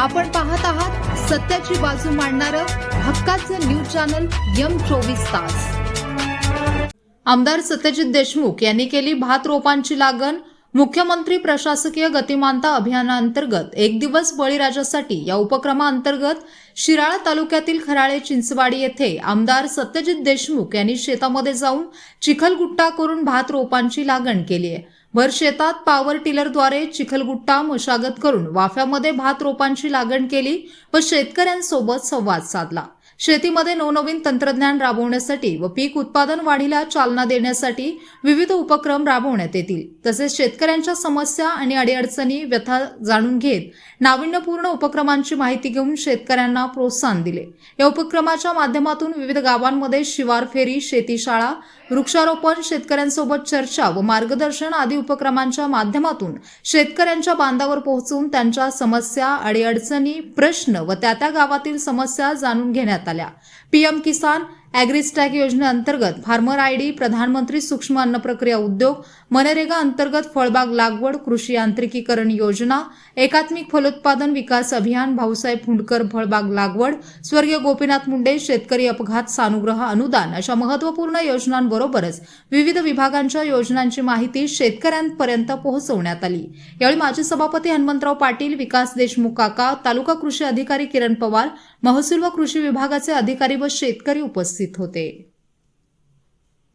आपण पाहत आहात सत्याची बाजू मांडणारं हक्काचं न्यूज चॅनल यम चोवीस तास. आमदार सत्यजित देशमुख यांनी केली भात रोपांची लागण मुख्यमंत्री प्रशासकीय गतिमानता अभियानांतर्गत एक दिवस बळीराजासाठी या उपक्रमाअंतर्गत शिराळा तालुक्यातील खराळे चिंचवाडी येथे आमदार सत्यजित देशमुख यांनी शेतामध्ये जाऊन चिखलगुट्टा करून भात रोपांची लागण केली आहे. भर शेतात पॉवर टिलरद्वारे चिखलगुट्टा मशागत करून वाफ्यामध्ये भात रोपांची लागण केली व शेतकऱ्यांसोबत संवाद साधला. शेतीमध्ये नवनवीन तंत्रज्ञान राबवण्यासाठी व पीक उत्पादन वाढीला चालना देण्यासाठी विविध उपक्रम राबवण्यात येतील. तसेच शेतकऱ्यांच्या समस्या आणि अडीअडचणी व्यथा जाणून घेत नाविन्यपूर्ण उपक्रमांची माहिती घेऊन शेतकऱ्यांना प्रोत्साहन दिले. या उपक्रमाच्या माध्यमातून विविध गावांमध्ये शिवार फेरी शेतीशाळा वृक्षारोपण शेतकऱ्यांसोबत चर्चा व मार्गदर्शन आदी उपक्रमांच्या माध्यमातून शेतकऱ्यांच्या बांधावर पोहोचून त्यांच्या समस्या अडीअडचणी प्रश्न व त्या त्या गावातील समस्या जाणून घेण्यात आल्या. पीएम किसान ॲग्रीस्टॅक योजनेअंतर्गत फार्मर आय डी प्रधानमंत्री सूक्ष्म अन्न प्रक्रिया उद्योग मनरेगा अंतर्गत फळबाग लागवड कृषी यांत्रिकीकरण योजना एकात्मिक फलोत्पादन विकास अभियान भाऊसाहेब फुंडकर फळबाग लागवड स्वर्गीय गोपीनाथ मुंडे शेतकरी अपघात सानुग्रह अनुदान अशा महत्त्वपूर्ण योजनांबरोबरच विविध विभागांच्या योजनांची माहिती शेतकऱ्यांपर्यंत पोहोचवण्यात आली. यावेळी माजी सभापती हनुमंतराव पाटील विकास देशमुख काका तालुका कृषी अधिकारी किरण पवार महसूल व कृषी विभागाचे अधिकारी व शेतकरी उपस्थित होते.